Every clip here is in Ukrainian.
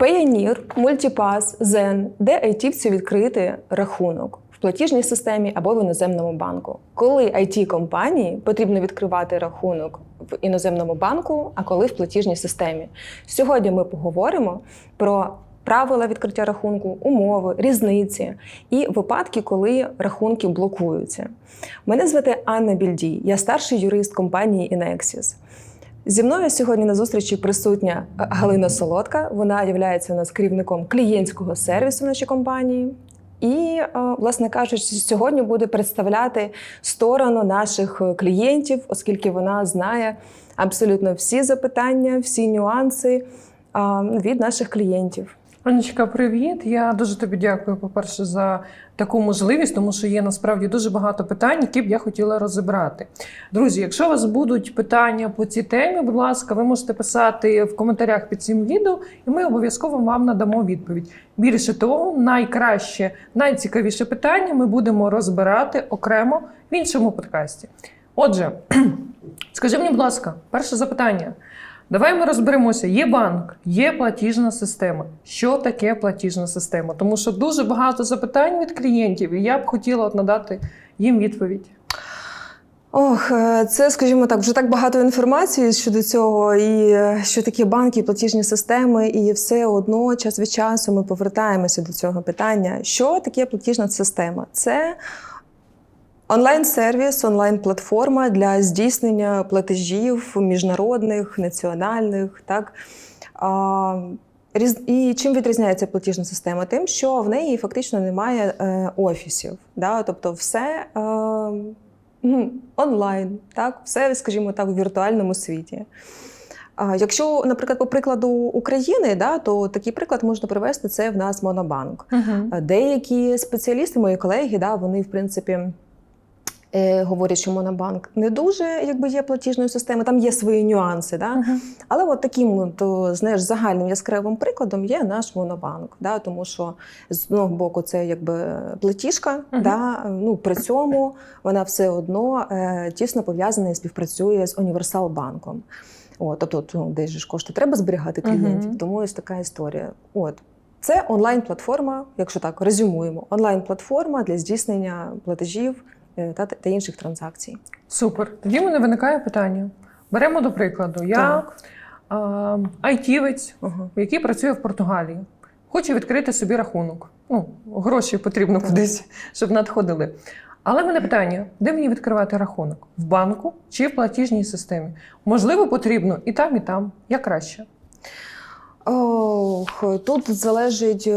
Payoneer, Multipass, Zen, де айтівцю відкрити рахунок в платіжній системі або в іноземному банку. Коли it компанії потрібно відкривати рахунок в іноземному банку, а коли в платіжній системі. Сьогодні ми поговоримо про правила відкриття рахунку, умови, різниці і випадки, коли рахунки блокуються. Мене звати Анна Більдій, я старший юрист компанії Inexis. Зі мною сьогодні на зустрічі присутня е, Галина Солодка. Вона є у нас керівником клієнтського сервісу в нашій компанії. І, е, власне кажучи, сьогодні буде представляти сторону наших е, клієнтів, оскільки вона знає абсолютно всі запитання, всі нюанси від наших клієнтів. Анечка, привіт. Я дуже тобі дякую, по-перше, за таку можливість, тому що є насправді дуже багато питань, які б я хотіла розібрати. Друзі, якщо у вас будуть питання по цій темі, будь ласка, ви можете писати в коментарях під цим відео, і ми обов'язково вам надамо відповідь. Більше того, найкраще, найцікавіше питання ми будемо розбирати окремо в іншому подкасті. Отже, скажи мені, будь ласка, перше запитання. Давай ми розберемося. Є банк, є платіжна система. Що таке платіжна система? Тому що дуже багато запитань від клієнтів, і я б хотіла от надати їм відповідь. Ох, е, це, скажімо так, вже так багато інформації щодо цього, і е, що такі банки, і платіжні системи, і все одно час від часу ми повертаємося до цього питання. Що таке платіжна система? Це онлайн-сервіс, онлайн-платформа для здійснення платежів міжнародних, національних. Так? І чим відрізняється платіжна система? Тим, що в неї фактично немає е, офісів. Да? Тобто, все. Е, Онлайн, так, все, скажімо так, у віртуальному світі. Якщо, наприклад, по прикладу України, да, то такий приклад можна привести це в нас Монобанк. А Деякі спеціалісти, мої колеги, да, вони в принципі. Е, Говорять, що Монобанк не дуже якби є платіжною системою, там є свої нюанси. Да? Але от таким от, о, знаєш, загальним яскравим прикладом є наш монобанк. Да? Тому що з одного боку це якби платіжка, Мгм. да? ну, при цьому вона все одно е, тісно пов'язана і співпрацює з Універсалбанком. От, тобто, ну, десь ж кошти треба зберігати клієнтів, Мгм. тому ось така історія. От. Це онлайн-платформа, якщо так резюмуємо, онлайн-платформа для здійснення платежів та, та інших транзакцій. Супер. Тоді в мене виникає питання. Беремо до прикладу, я а, айтівець, Ага. який працює в Португалії, хоче відкрити собі рахунок. Ну, гроші потрібно Так. кудись, щоб надходили. Але в мене питання: де мені відкривати рахунок? В банку чи в платіжній системі? Можливо, потрібно і там, і там. Як краще. Ох, тут залежить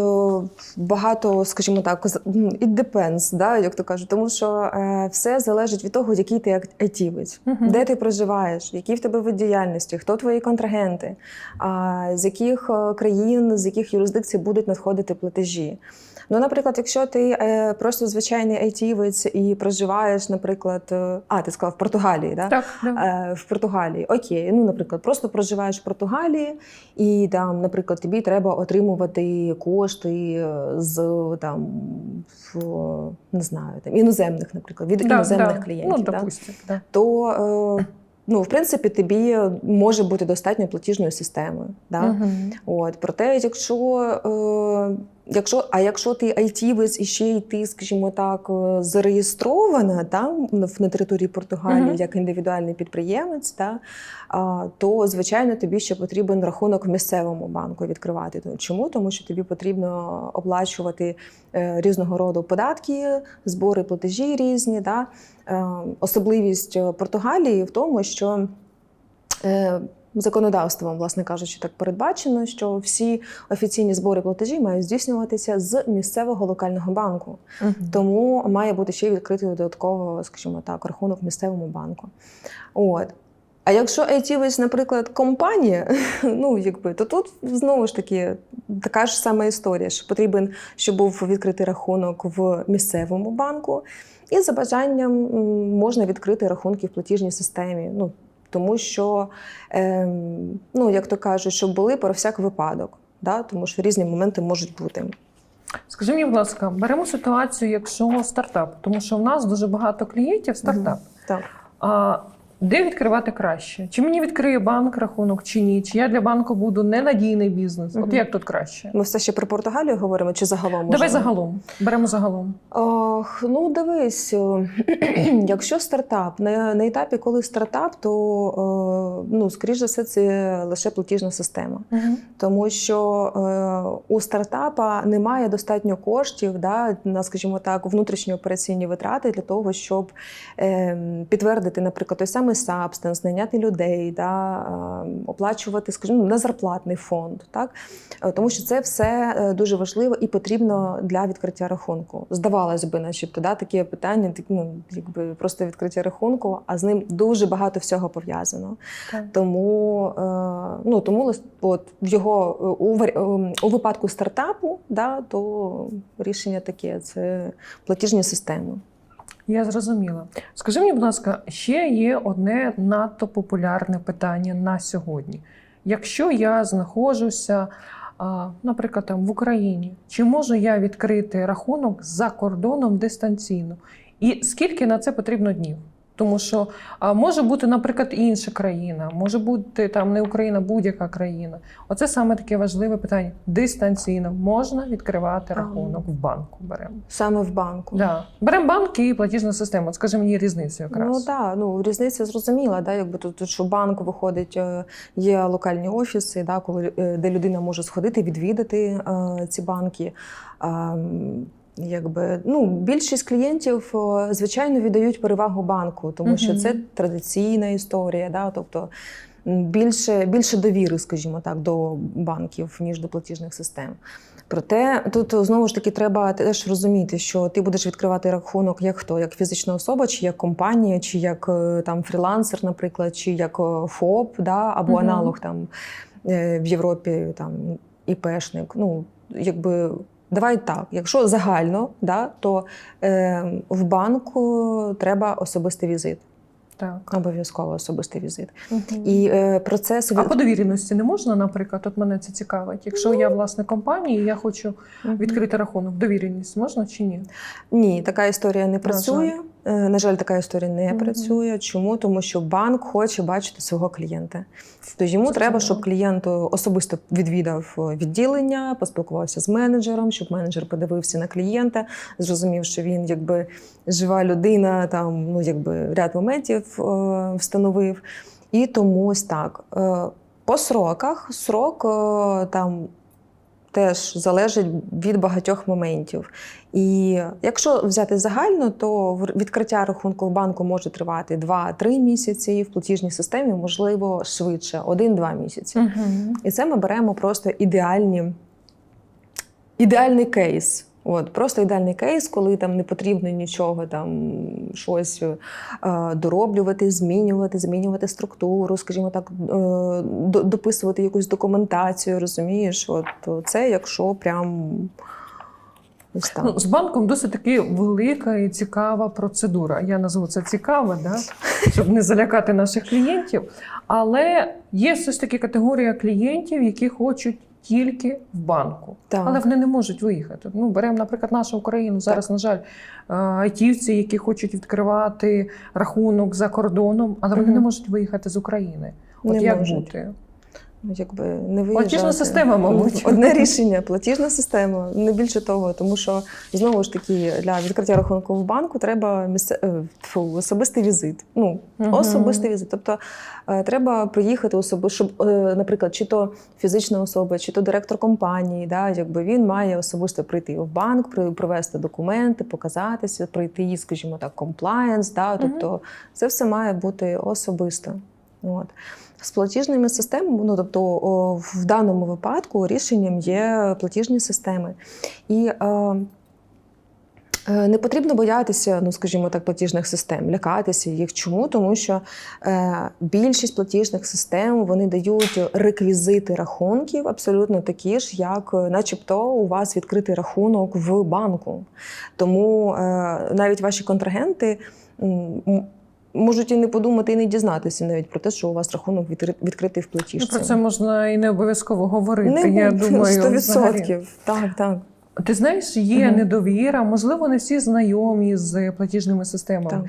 багато, скажімо так, it depends, да, як то кажуть, тому що е, все залежить від того, який ти айтівець, uh -huh. де ти проживаєш, які в тебе вид діяльності, хто твої контрагенти, з яких е, країн, з яких юрисдикцій будуть надходити платежі. Ну, наприклад, якщо ти е, просто звичайний айтівець і проживаєш, наприклад, е, а ти сказав в Португалії, да? Так, да. Е, в Португалії. Окей, ну, наприклад, просто проживаєш в Португалії, і там, наприклад, тобі треба отримувати кошти е, з там в, не знаю, там іноземних, наприклад, від Да, іноземних да. клієнтів. Ну, да? допустим, да. То е, ну, в принципі, тобі може бути достатньо платіжною системою. Да? Мгм. От, проте, якщо, е, якщо, а якщо ти айтівець і ще й ти, скажімо так, е, зареєстрована там на- території Португалії Мгм. як індивідуальний підприємець, та, а, то звичайно тобі ще потрібен рахунок в місцевому банку відкривати. Чому? Тому що тобі потрібно оплачувати е, різного роду податки, збори платежі різні. Да? Е, особливість Португалії в тому, що законодавством, власне кажучи, так передбачено, що всі офіційні збори платежі мають здійснюватися з місцевого локального банку. Мгм. Тому має бути ще й відкритий додатково, скажімо так, рахунок в місцевому банку. От. А якщо айтівець, наприклад, компанія, ну якби то тут знову ж таки така ж сама історія, що потрібен, щоб був відкритий рахунок в місцевому банку, і за бажанням можна відкрити рахунки в платіжній системі. Ну тому що, ем, ну як то кажуть, щоб були про всяк випадок, да? тому що різні моменти можуть бути. Скажи мені, будь ласка, беремо ситуацію, якщо стартап, тому що в нас дуже багато клієнтів стартап. Так. А Де відкривати краще? Чи мені відкриє банк рахунок, чи ні? Чи я для банку буду ненадійний бізнес? От як тут краще? Ми все ще про Португалію говоримо чи загалом? Давай можемо? загалом. Беремо загалом. Ох, ну дивись, якщо стартап на, на етапі, коли стартап, то е, ну, скоріш за все, це лише платіжна система. Тому що е, у стартапа немає достатньо коштів да, на, скажімо так, внутрішні операційні витрати для того, щоб е, підтвердити, наприклад, той самий сабстенс, найняти людей, да, е, оплачувати, скажімо, на зарплатний фонд. Так? Е, Тому що це все е, дуже важливо і потрібно для відкриття рахунку. Здавалось би, начебто, да, таке питання, так, ну, якби просто відкриття рахунку, а з ним дуже багато всього пов'язано. Тому, е, ну, тому от, в його у, ем, у випадку стартапу, да, то рішення таке це платіжні системи. Я зрозуміла. Скажи мені, будь ласка, ще є одне надто популярне питання на сьогодні. Якщо я знаходжуся, наприклад, там в Україні, чи можу я відкрити рахунок за кордоном дистанційно? І скільки на це потрібно днів? Тому що а, може бути, наприклад, інша країна, може бути там не Україна, будь-яка країна. Оце саме таке важливе питання. Дистанційно можна відкривати А. рахунок в банку. Беремо. Саме в банку. Да. Беремо банк і платіжна система. От Скажи мені різницю якраз. Ну так, ну різниця зрозуміла. Да, якби тут, що банк виходить, е, є локальні офіси, да, коли е, де людина може сходити, відвідати е, ці банки. М, Якби ну більшість клієнтів, звичайно, віддають перевагу банку, тому що це традиційна історія, да, тобто більше, більше довіри, скажімо так, до банків ніж до платіжних систем. Проте тут знову ж таки треба теж розуміти, що ти будеш відкривати рахунок як хто, як фізична особа, чи як компанія, чи як е, там фрілансер, наприклад, чи як е, ФОП, да, або Мгм. аналог там е, в Європі там ІПшник. Ну, якби давай так, якщо загально, да, то е, в банку треба особистий візит. Так. Обов'язково особистий візит. Угу. І е, процес А по довіреності не можна, наприклад, от мене це цікавить. Якщо я власник компанії, я хочу угу. відкрити рахунок, довіреність можна чи ні? Ні, така історія не працює. Е, На жаль, така історія не Мгм. працює. Чому? Тому що банк хоче бачити свого клієнта. То йому Зрозуміло. треба, щоб клієнт особисто відвідав е, відділення, поспілкувався з менеджером, щоб менеджер подивився на клієнта, зрозумів, що він якби жива людина, там ну якби ряд моментів е, встановив. І тому ось так. Е, По сроках срок е, там теж залежить від багатьох моментів. І якщо взяти загально, то відкриття рахунку в банку може тривати 2-3 місяці, і в платіжній системі можливо швидше 1-2 місяці. Угу. І це ми беремо просто ідеальні, ідеальний кейс. От, просто ідеальний кейс, коли там не потрібно нічого там щось е, дороблювати, змінювати, змінювати структуру, скажімо так, е, дописувати якусь документацію, розумієш? От це якщо прям ось так. Ну, з банком досить таки велика і цікава процедура. Я назву це цікава, да? щоб не залякати наших клієнтів. Але є все ж таки категорія клієнтів, які хочуть тільки в банку. Так. Але вони не можуть виїхати. Ну, беремо, наприклад, нашу Україну. Зараз, на жаль, е, айтівці, які хочуть відкривати рахунок за кордоном, але вони Мгм. не можуть виїхати з України. От Не як можуть. бути? Ну, якби не виїжджати. Платіжна система, мабуть. Одне рішення платіжна система, не більше того, тому що знову ж таки для відкриття рахунку в банку треба місце... е, тьфу, особистий візит. Ну, Мгм. особистий візит. Тобто е, треба приїхати особи, щоб, е, наприклад, чи то фізична особа, чи то директор компанії, да, якби він має особисто прийти в банк, при- привезти документи, показатися, пройти, скажімо так, комплаєнс. Да, тобто це все має бути особисто. От. З платіжними системами, ну тобто в даному випадку рішенням є платіжні системи. І е, е, не потрібно боятися, ну скажімо так, платіжних систем, лякатися їх. Чому? Тому що е, більшість платіжних систем вони дають реквізити рахунків абсолютно такі ж, як, е, начебто, у вас відкритий рахунок в банку. Тому е, навіть ваші контрагенти. Можуть і не подумати, і не дізнатися навіть про те, що у вас рахунок відкри- відкритий в Ну, платіжці. про це можна і не обов'язково говорити. Не я думаю, 100%. взагалі. Так, так. Ти знаєш, є угу. недовіра, можливо, не всі знайомі з платіжними системами. так.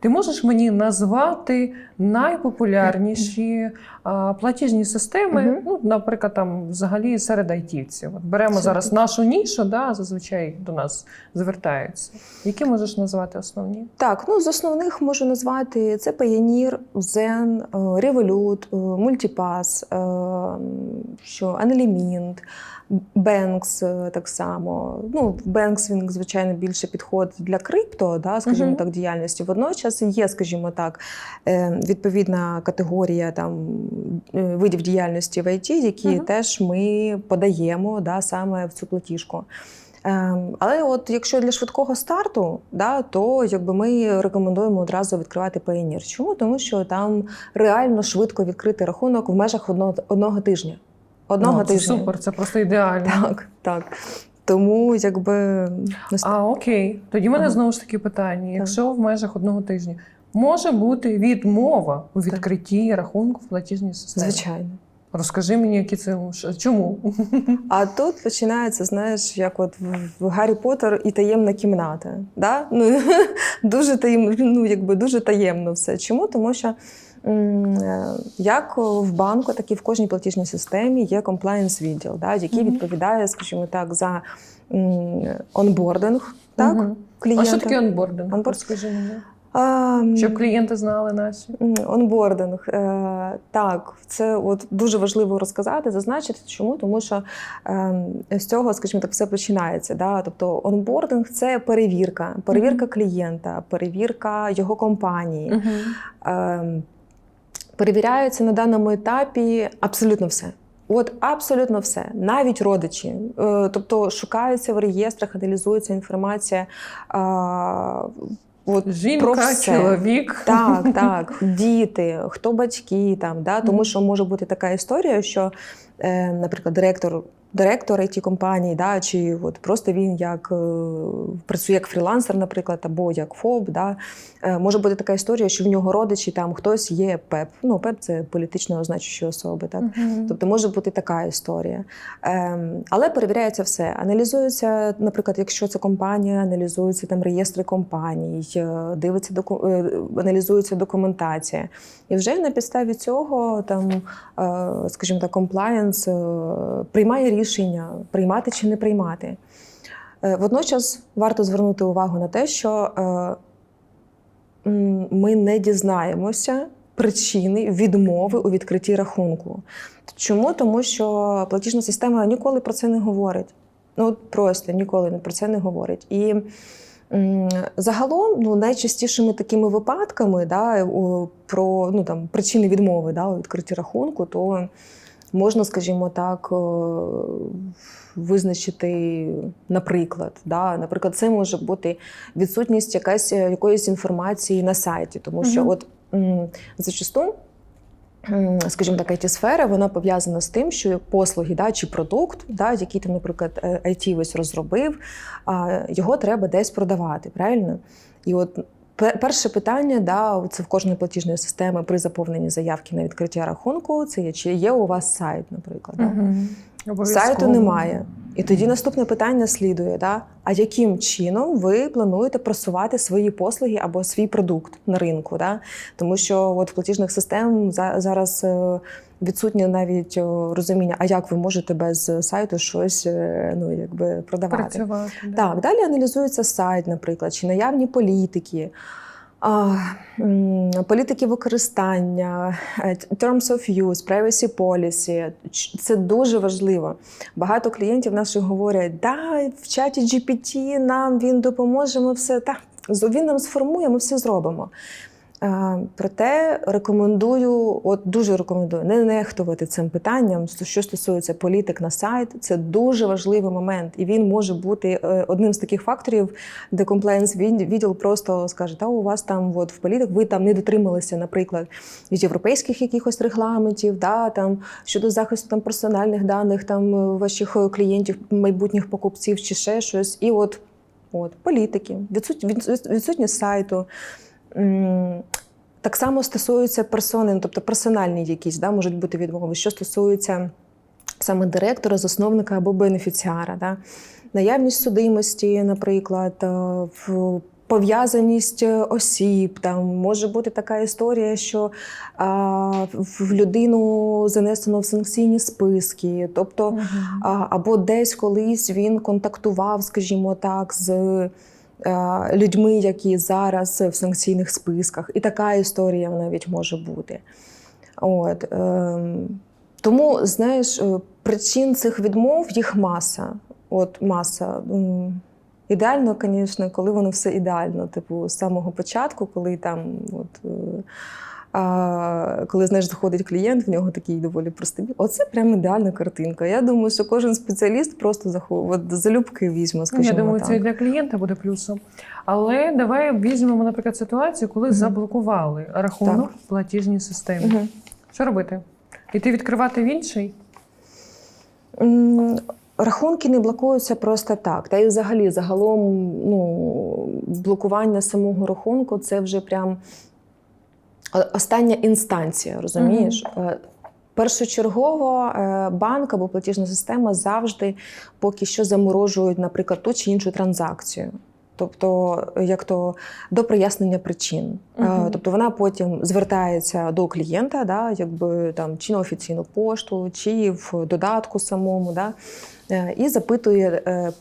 Ти можеш мені назвати найпопулярніші а, платіжні системи, Мгм. ну, наприклад, там взагалі серед айтівців. От беремо Супер. зараз нашу нішу, да, зазвичай до нас звертаються. Які можеш назвати основні? Так, ну з основних можу назвати це Payoneer, Zen, е, Revolut, е, Multipass, е, що Unlimint, Banks так само. Ну, Banks, він, звичайно, більше підходить для крипто, да, скажімо Мгм. так, діяльності. Водночас є, скажімо так, відповідна категорія там видів діяльності в IT, які Мгм. теж ми подаємо да, саме в цю платіжку. Ем, Але от якщо для швидкого старту, да, то якби ми рекомендуємо одразу відкривати Payoneer. Чому? Тому що там реально швидко відкрити рахунок в межах одного, одного тижня. Одного Ну, це тижня. супер, це просто ідеально. Так, так. Тому якби А окей, тоді в мене Ага. знову ж таки питання: якщо в межах одного тижня може бути відмова у відкритті рахунку в платіжній системі? звичайно. Розкажи мені, які це чому? А тут починається, знаєш, як от в- Гаррі Поттер і таємна кімната. Да? Ну, дуже, таєм, ну, якби дуже таємно все. Чому? Тому що е, як в банку, так і в кожній платіжній системі є комплаєнс відділ, да, який відповідає, скажімо так, за онбординг так, клієнта. А що таке онбординг? Онборд- мені. А, Щоб клієнти знали наші. Онбординг. Е, Так, це от дуже важливо розказати, зазначити. Чому? Тому що е, з цього, скажімо так, все починається. Да? Тобто онбординг це перевірка, перевірка клієнта, перевірка його компанії. Е, Перевіряється на даному етапі абсолютно все. От абсолютно все, навіть родичі. Е, Тобто шукаються в реєстрах, аналізується інформація. А, Жінка, про все. чоловік. Так, так, діти, хто батьки там, да? тому що може бути така історія, що, е, наприклад, директор. Директор it компанії, да, чи от просто він як е, працює як фрілансер, наприклад, або як ФОБ. Да, е, може бути така історія, що в нього родичі там хтось є ПЕП. Ну, ПЕП це політично означуючі особи. Так? Мгм. Тобто може бути така історія. Ем, але перевіряється все. Аналізується, наприклад, якщо це компанія, аналізуються там реєстри компаній, е, дивиться доку... аналізується документація. І вже на підставі цього там, скажімо так, комплаєнс приймає рішення, приймати чи не приймати. Е, Водночас варто звернути увагу на те, що е, ми не дізнаємося причини відмови у відкритті рахунку. Чому? Тому що платіжна система ніколи про це не говорить. Ну, просто ніколи про це не говорить. І загалом, ну, найчастішими такими випадками да, про ну, там, причини відмови да, у відкритті рахунку, то можна, скажімо так, е, визначити, наприклад, да, наприклад, це може бути відсутність якась, е, якоїсь інформації на сайті, тому що Мгм. от зачасту. Скажімо так, it сфера вона пов'язана з тим, що послуги да, чи продукт, да, який там, наприклад, е, IT-вець розробив, його треба десь продавати, правильно? І от перше питання, да, це в кожної платіжної системи при заповненні заявки на відкриття рахунку, це є, чи є у вас сайт, наприклад. Да? Мгм. Сайту немає. І тоді наступне питання слідує: да? а яким чином ви плануєте просувати свої послуги або свій продукт на ринку? Да? Тому що от в платіжних систем за- зараз е, відсутнє навіть розуміння, а як ви можете без сайту щось е, ну, якби продавати. Працювати. да. Так, далі аналізується сайт, наприклад, чи наявні політики. А, політики використання, е, terms of use, privacy policy. Це дуже важливо. Багато клієнтів наших говорять, да, в чаті GPT нам він допоможе, ми все так. Він нам сформує, ми все зробимо. Проте рекомендую, от дуже рекомендую не нехтувати цим питанням, що стосується політик на сайт. Це дуже важливий момент, і він може бути е, одним з таких факторів, де комплаєнс відділ просто скаже: та у вас там от в політик, ви там не дотрималися, наприклад, від європейських якихось регламентів, да, там щодо захисту там персональних даних, там е, ваших е, клієнтів, майбутніх покупців чи ще щось. І от, от політики, відсут- відсут- відсутність сайту. Так само стосується персони, ну, тобто персональні якісь да, можуть бути відмови, що стосується саме директора, засновника або бенефіціара. Да. Наявність судимості, наприклад, е, в пов'язаність осіб. Там може бути така історія, що а, в людину занесено в санкційні списки, тобто а, або десь колись він контактував, скажімо так, з людьми, які зараз в санкційних списках. І така історія навіть може бути. От, ем, тому, знаєш, е, причин цих відмов їх маса. От маса. Ідеально, звісно, коли воно все ідеально, типу, з самого початку, коли там, от, е, а, коли знаєш, заходить клієнт, в нього такий доволі простий. Оце прям ідеальна картинка. Я думаю, що кожен спеціаліст просто захо- от, залюбки візьме, скажімо Я думаю, так. це і для клієнта буде плюсом. Але давай візьмемо, наприклад, ситуацію, коли Мгм. заблокували рахунок Так. в платіжній системі. Мгм. Що робити? Іти відкривати в інший? Рахунки не блокуються просто так. Та й взагалі, загалом, ну, блокування самого рахунку це вже прям остання інстанція, розумієш? Е, Першочергово е, банк або платіжна система завжди поки що заморожують, наприклад, ту чи іншу транзакцію. Тобто, як то до прояснення причин. Е, Мгм. Тобто вона потім звертається до клієнта, да, якби там чи на офіційну пошту, чи в додатку самому, да, е, і запитує. е,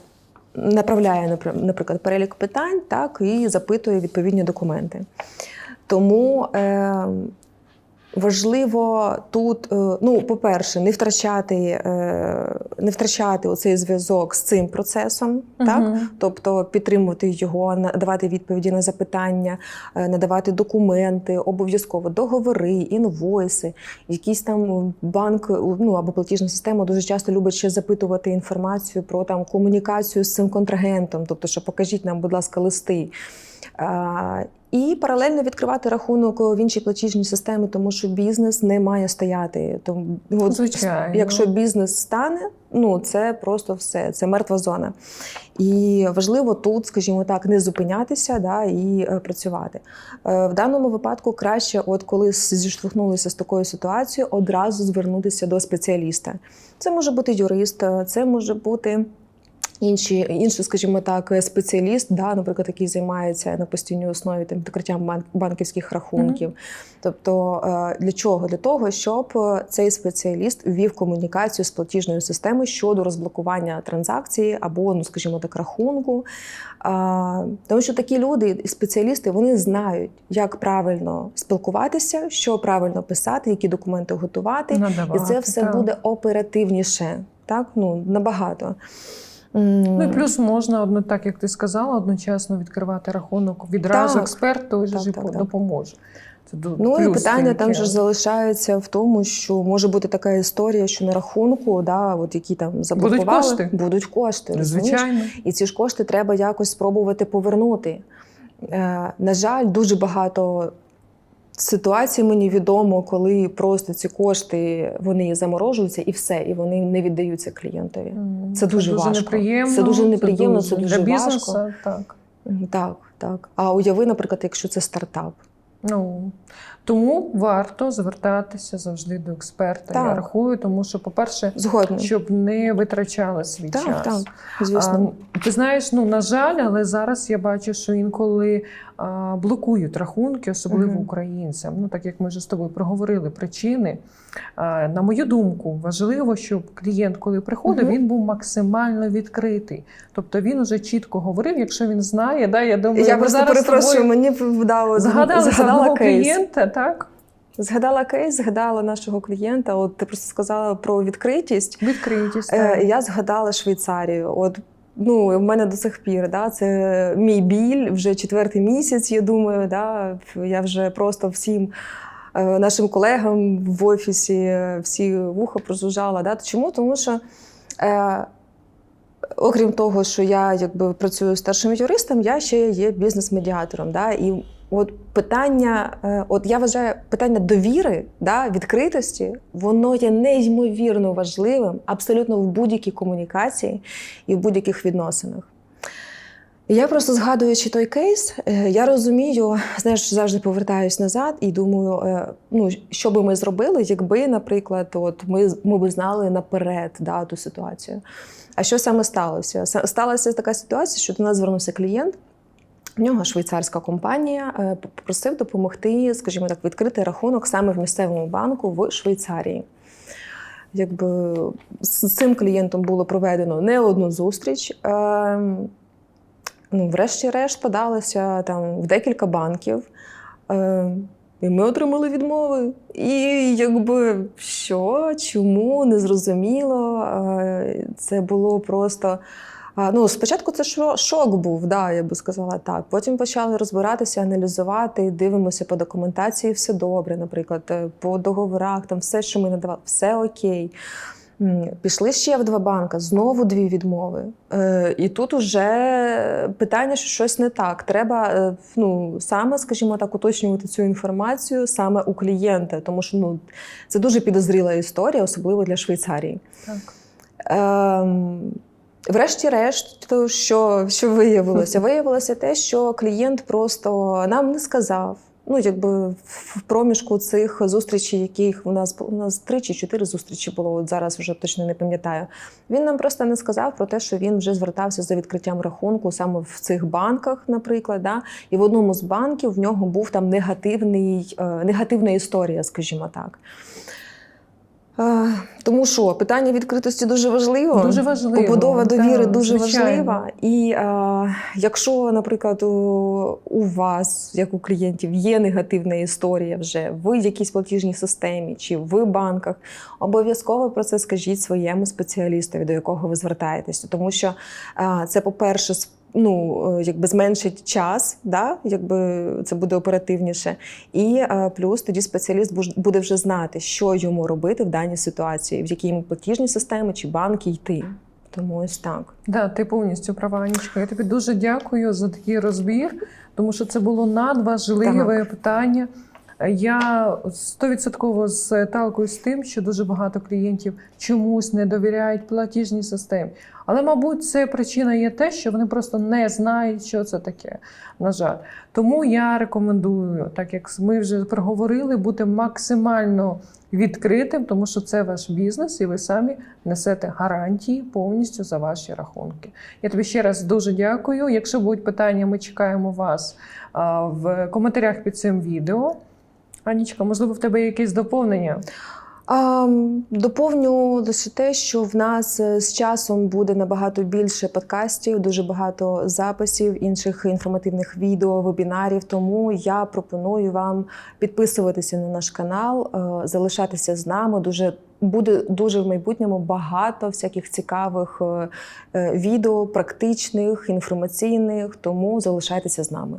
Направляє, напр- наприклад, перелік питань, так, і запитує відповідні документи. Тому е, важливо тут, е, ну, по-перше, не втрачати, е, не втрачати оцей зв'язок з цим процесом, так? Тобто підтримувати його, надавати відповіді на запитання, е, надавати документи, обов'язково договори, інвойси, якийсь там банк ну, або платіжна система дуже часто любить ще запитувати інформацію про там комунікацію з цим контрагентом, тобто, що покажіть нам, будь ласка, листи. І паралельно відкривати рахунок в іншій платіжній системі, тому що бізнес не має стояти. Тому от, Звичайно. якщо бізнес стане, ну це просто все, це мертва зона. І важливо тут, скажімо так, не зупинятися да, і е, працювати. Е, в даному випадку краще, от коли зіштовхнулися з такою ситуацією, одразу звернутися до спеціаліста. Це може бути юрист, е, це може бути. Інші, інший, скажімо так, спеціаліст, да, наприклад, який займається на постійній основі там, відкриттям банківських рахунків. Тобто е, для чого? Для того, щоб е, цей спеціаліст ввів комунікацію з платіжною системою щодо розблокування транзакції або, ну скажімо так, рахунку. Тому що такі люди, спеціалісти, вони знають, як правильно спілкуватися, що правильно писати, які документи готувати, і це все так. буде оперативніше, так ну набагато. Ну і плюс можна одно, так як ти сказала, одночасно відкривати рахунок відразу. Так. Експерт той же Так, ж так, допоможе. Це Ну і питання там же залишається в тому, що може бути така історія, що на рахунку, да, от які там заблокували, кошти. будуть кошти. розумієш? Звичайно. І ці ж кошти треба якось спробувати повернути. Е, на жаль, дуже багато ситуацій мені відомо, коли просто ці кошти вони заморожуються і все, і вони не віддаються клієнтові. М, Це дуже важко. неприємно. Це дуже неприємно, це дуже для важко. бізнесу, так. Так, так. А уяви, наприклад, якщо це стартап. Ну тому варто звертатися завжди до експерта. Я Так. рахую, тому що, по-перше, Згодна. щоб не витрачали свій Так, час. так, звісно. А, ти знаєш, ну на жаль, але зараз я бачу, що інколи а, блокують рахунки, особливо Мгм. українцям. Ну так як ми вже з тобою проговорили причини. А, на мою думку, важливо, щоб клієнт, коли приходив, Мгм. він був максимально відкритий. Тобто він уже чітко говорив, якщо він знає, да, я думаю, Я просто зараз перепрошую, тобою мені вдало згадали за згадала кейс. клієнта, так? Згадала кейс, згадала нашого клієнта. От ти просто сказала про відкритість. Відкритість. Е, так. я згадала Швейцарію. От ну в мене до сих пір да, це мій біль вже четвертий місяць. Я думаю, да, я вже просто всім. е, Нашим колегам в офісі всі вуха прожужжала. Да? Чому? Тому що, е, окрім того, що я якби працюю старшим юристом, я ще є бізнес-медіатором. Да? І от питання, е, от я вважаю, питання довіри, да, відкритості, воно є неймовірно важливим абсолютно в будь-якій комунікації і в будь-яких відносинах. Я просто згадуючи той кейс, е, я розумію, знаєш, завжди повертаюсь назад і думаю, е, ну що би ми зробили, якби, наприклад, от ми, ми би знали наперед да, ту ситуацію. А що саме сталося? Сталася така ситуація, що до нас звернувся клієнт. В нього швейцарська компанія е, попросив допомогти, скажімо так, відкрити рахунок саме в місцевому банку в Швейцарії. Якби з цим клієнтом було проведено не одну зустріч. Е, ну, врешті-решт подалися там в декілька банків. Е, і ми отримали відмови. І якби що, чому, незрозуміло. Е, Це було просто. Ну, спочатку це шок був, да, я би сказала так. Потім почали розбиратися, аналізувати, дивимося по документації, все добре, наприклад, е, по договорах, там все, що ми надавали, все окей. Пішли ще в два банка, знову дві відмови. Е, і тут уже питання, що щось не так. Треба е, ну, саме, скажімо так, уточнювати цю інформацію саме у клієнта, тому що ну, це дуже підозріла історія, особливо для Швейцарії. Так. Ем, Врешті-решт, що, що виявилося? Виявилося те, що клієнт просто нам не сказав. Ну, якби в проміжку цих зустрічей, яких у нас у нас три чи чотири зустрічі було, от зараз вже точно не пам'ятаю. Він нам просто не сказав про те, що він вже звертався за відкриттям рахунку саме в цих банках, наприклад. Да? І в одному з банків в нього був там негативний, е, негативна історія, скажімо так. Тому що питання відкритості дуже важливо. Дуже важливо. Побудова довіри так, дуже звичайно. важлива. І е, якщо, наприклад, у, у вас, як у клієнтів, є негативна історія вже в якійсь платіжній системі чи в банках, обов'язково про це скажіть своєму спеціалістові, до якого ви звертаєтеся. Тому що е, це, по-перше, Ну, е, якби зменшить час, да? якби це буде оперативніше. І е, плюс тоді спеціаліст буде вже знати, що йому робити в даній ситуації, в якій йому платіжні системи чи банки йти. Тому ось так. Да, ти повністю права, Анічка. Я тобі дуже дякую за такий розбір, тому що це було надважливе питання. Я стовідсотково сталкуюсь з тим, що дуже багато клієнтів чомусь не довіряють платіжній системі. Але, мабуть, це причина є те, що вони просто не знають, що це таке. На жаль. Тому я рекомендую, так як ми вже проговорили, бути максимально відкритим, тому що це ваш бізнес, і ви самі несете гарантії повністю за ваші рахунки. Я тобі ще раз дуже дякую. Якщо будуть питання, ми чекаємо вас в коментарях під цим відео. Анічка, можливо, в тебе якісь доповнення? Доповню лише те, що в нас е, з часом буде набагато більше подкастів, дуже багато записів, інших інформативних відео, вебінарів. Тому я пропоную вам підписуватися на наш канал, е, залишатися з нами. Дуже буде дуже в майбутньому багато всяких цікавих е, відео, практичних, інформаційних. Тому залишайтеся з нами.